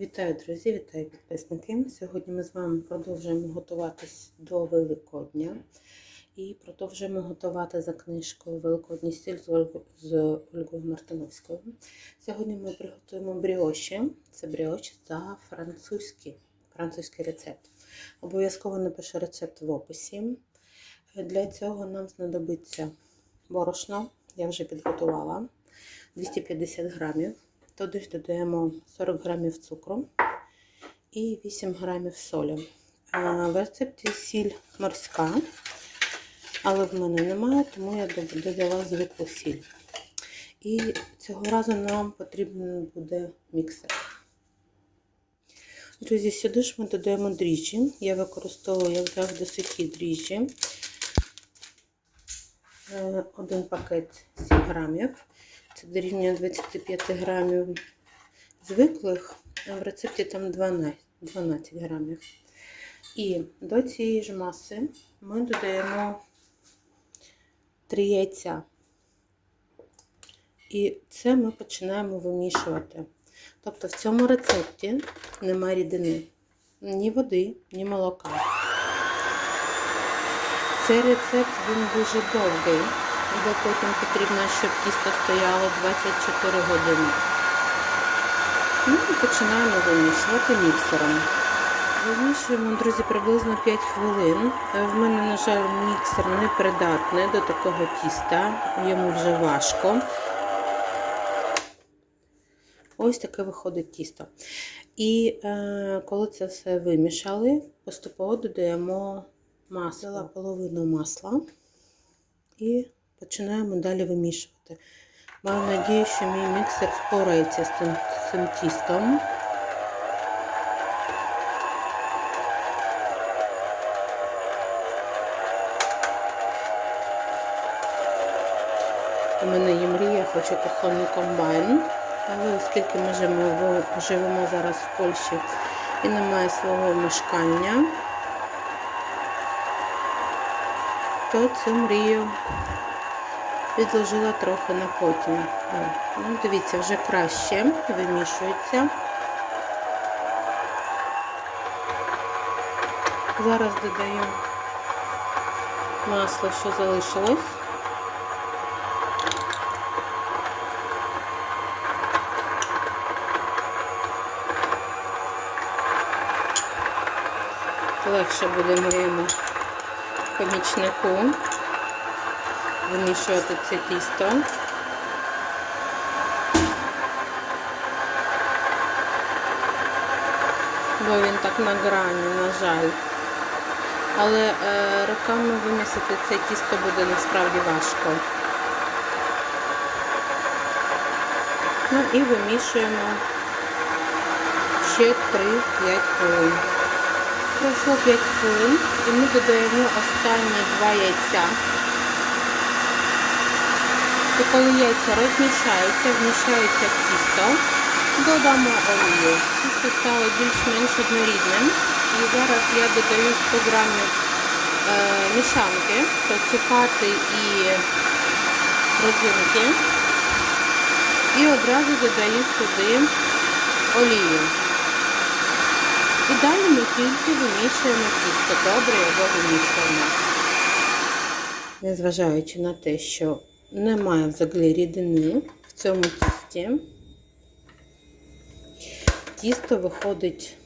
Вітаю, друзі, вітаю підписники. Сьогодні ми з вами продовжуємо готуватись до Великодня і продовжуємо готувати за книжкою Великодній стіль з Ольгою- Мартиновською. Сьогодні ми приготуємо бріоші. Це бріоші за французький, французький рецепт. Обов'язково напишу рецепт в описі. Для цього нам знадобиться борошно, я вже підготувала 250 грамів. Туди ж додаємо 40 грамів цукру і 8 грамів солі. В рецепті сіль морська, але в мене немає, тому я додала звиклу сіль. І цього разу нам потрібен буде міксер. Друзі, сюди ж ми додаємо дріжджі. Я використовую, як завжди, сухі дріжджі. Е, Один пакет 7 грамів. Це дорівнює 25 грамів звиклих, а в рецепті там 12, 12 грамів. І до цієї ж маси ми додаємо 3 яйця. І це ми починаємо вимішувати. Тобто в цьому рецепті немає рідини, ні води, ні молока. Цей рецепт він дуже довгий, бо потім потрібно, щоб тісто стояло 24 години. Ну і починаємо вимішувати міксером. Вимішуємо, друзі, приблизно 5 хвилин. В мене, на жаль, міксер не придатний до такого тіста, йому вже важко. Ось таке виходить тісто. І е, коли це все вимішали, поступово додаємо масло, Дала половину масла і починаємо далі вимішувати. Маю надію, що мій міксер впорається з цим, цим тістом. У мене є мрія, хочу кухонний комбайн. Але оскільки ми живемо, живемо зараз в Польщі і немає свого мешкання, то цю мрію відложила трохи на потім. Ну, дивіться, вже краще вимішується. Зараз додаю масло, що залишилось. Легше буде моєму помічнику вимішувати це тісто. Бо він так на грані, на жаль. Але е, руками вимісити це тісто буде насправді важко. Ну і вимішуємо ще 3-5 хвилин. Пройшло 5 хвилин і ми додаємо останні 2 яйця. І коли яйця розмішаються, вмішаються в тісто, додамо олію. Тісто стало більш-менш однорідним. І зараз я додаю 100 грамів е, мішанки, то цукати і родзинки. І одразу додаю сюди олію. І далі ми тільки вимішуємо тісто. Добре його вимішуємо. Незважаючи на те, що немає взагалі рідини в цьому тісті, тісто виходить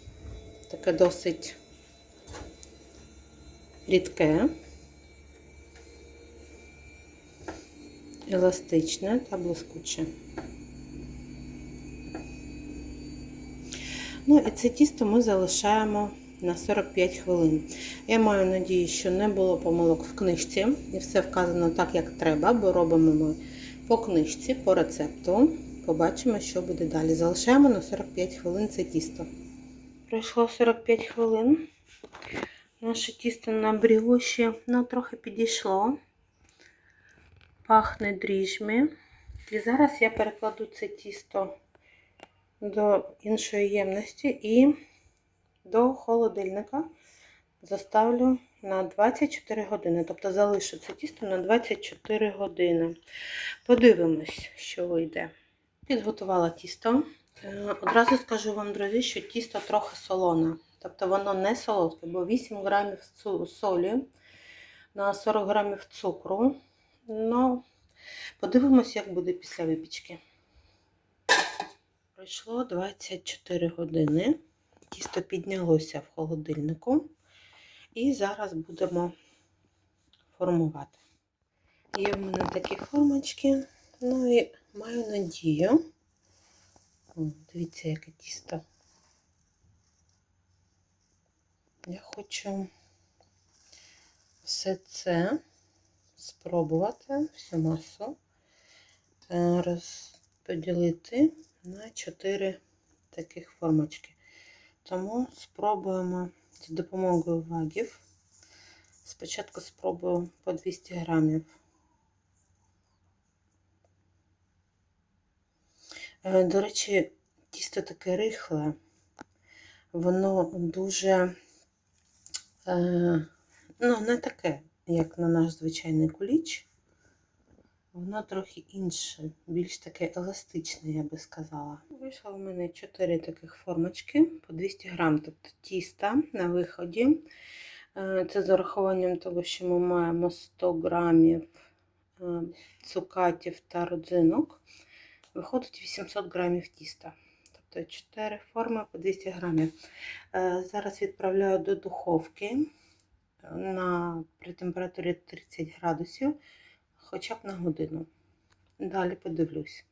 таке досить рідке, еластичне та блискуче. Ну і це тісто ми залишаємо на 45 хвилин. Я маю надію, що не було помилок в книжці, і все вказано так, як треба, бо робимо ми по книжці, по рецепту. Побачимо, що буде далі. Залишаємо на 45 хвилин це тісто. Пройшло 45 хвилин. Наше тісто на бріоші ну, трохи підійшло. Пахне дріжджми. І зараз я перекладу це тісто до іншої ємності і до холодильника заставлю на 24 години. Тобто залишу це тісто на 24 години. Подивимось, що вийде. Підготувала тісто. Е, Одразу скажу вам, друзі, що тісто трохи солоне. Тобто воно не солодке, бо 8 грамів солі на 40 грамів цукру. Ну, подивимось, як буде після випічки. Пройшло 24 години. Тісто піднялося в холодильнику. І зараз будемо формувати. Є в мене такі формочки. Ну і маю надію. Дивіться, яке тісто. Я хочу все це спробувати, всю масу е, розподілити на 4 таких формочки. Тому спробуємо з допомогою вагів. Спочатку спробую по 200 грамів. Е, До речі, тісто таке рихле, воно дуже, е, ну, не таке, як на наш звичайний куліч. Воно трохи інше, більш таке еластичне, я би сказала. Вийшло в мене 4 таких формочки по 200 грам, тобто тіста на виході. Е, Це з урахуванням того, що ми маємо 100 грамів е, цукатів та родзинок. Виходить 800 грамів тіста. Тобто 4 форми по 200 грамів. Е, Зараз відправляю до духовки на, при температурі 30 градусів хоча б на годину. Далі подивлюсь.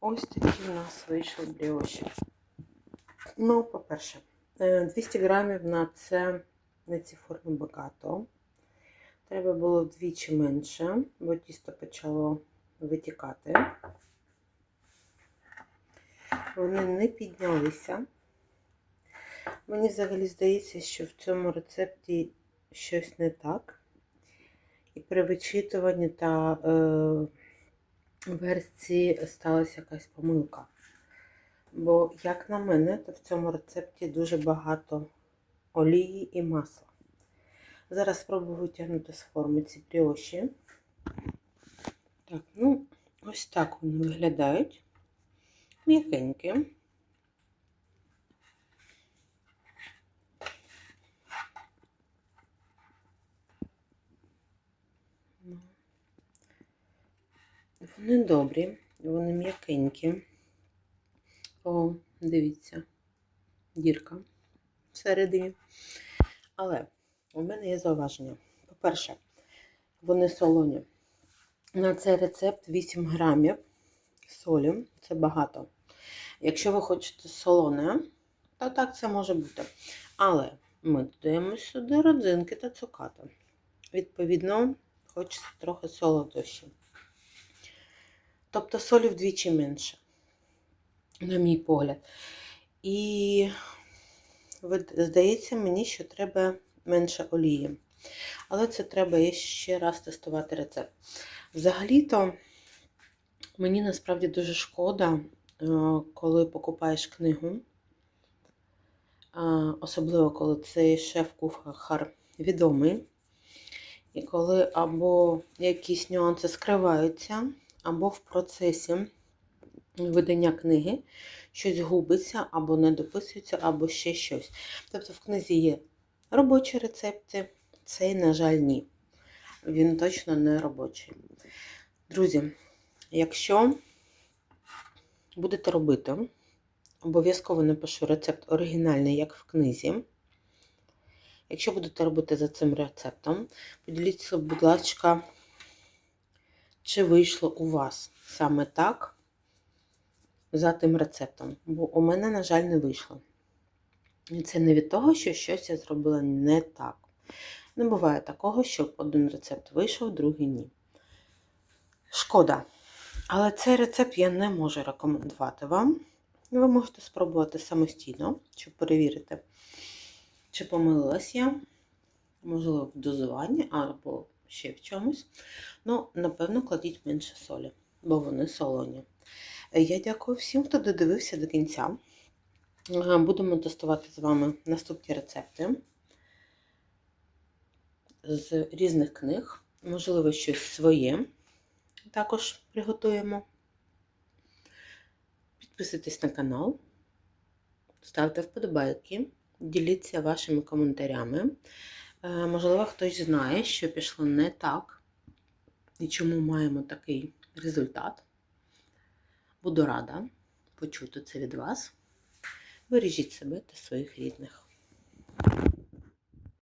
Ось такі в нас вийшли бріоші. Ну, по-перше, 200 грамів на це на ці форми багато. Треба було вдвічі менше, бо тісто почало витікати. Вони не піднялися. Мені взагалі здається, що в цьому рецепті щось не так. І при вичитуванні та е, версії сталася якась помилка. Бо, як на мене, то в цьому рецепті дуже багато олії і масла. Зараз спробую витягнути з форми ці бріоші. Так, ну, ось так вони виглядають. М'якенькі. Ну, Вони добрі, вони м'якенькі. О, дивіться, дірка всередині. Але у мене є зауваження. По-перше, вони солоні. На цей рецепт 8 грамів солі це багато. Якщо ви хочете солоне, то так це може бути. Але ми додаємо сюди родзинки та цукати. Відповідно, хочеться трохи солодощі. Тобто солі вдвічі менше, на мій погляд. І здається мені, що треба менше олії. Але це треба ще раз тестувати рецепт. Взагалі-то мені насправді дуже шкода, коли покупаєш книгу, особливо коли цей шеф-кухар відомий, і коли або якісь нюанси скриваються, або в процесі видання книги щось губиться, або не дописується, або ще щось. Тобто в книзі є робочі рецепти, цей, на жаль, ні. Він точно не робочий. Друзі, якщо будете робити, обов'язково напишу рецепт оригінальний, як в книзі. Якщо будете робити за цим рецептом, поділіться, будь ласка, чи вийшло у вас саме так за тим рецептом. Бо у мене, на жаль, не вийшло. І це не від того, що щось я зробила не так. Не буває такого, щоб один рецепт вийшов, другий ні. Шкода. Але цей рецепт я не можу рекомендувати вам. Ви можете спробувати самостійно, щоб перевірити, чи помилилась я, можливо, в дозуванні, або ще в чомусь. Ну, напевно, кладіть менше солі, бо вони солоні. Е, Я дякую всім, хто додивився до кінця. Е, Будемо тестувати з вами наступні рецепти з різних книг. Можливо, щось своє також приготуємо. Підписуйтесь на канал, ставте вподобайки, діліться вашими коментарями. Е, Можливо, хтось знає, що пішло не так і чому маємо такий результат. Буду рада почути це від вас. Бережіть себе та своїх рідних.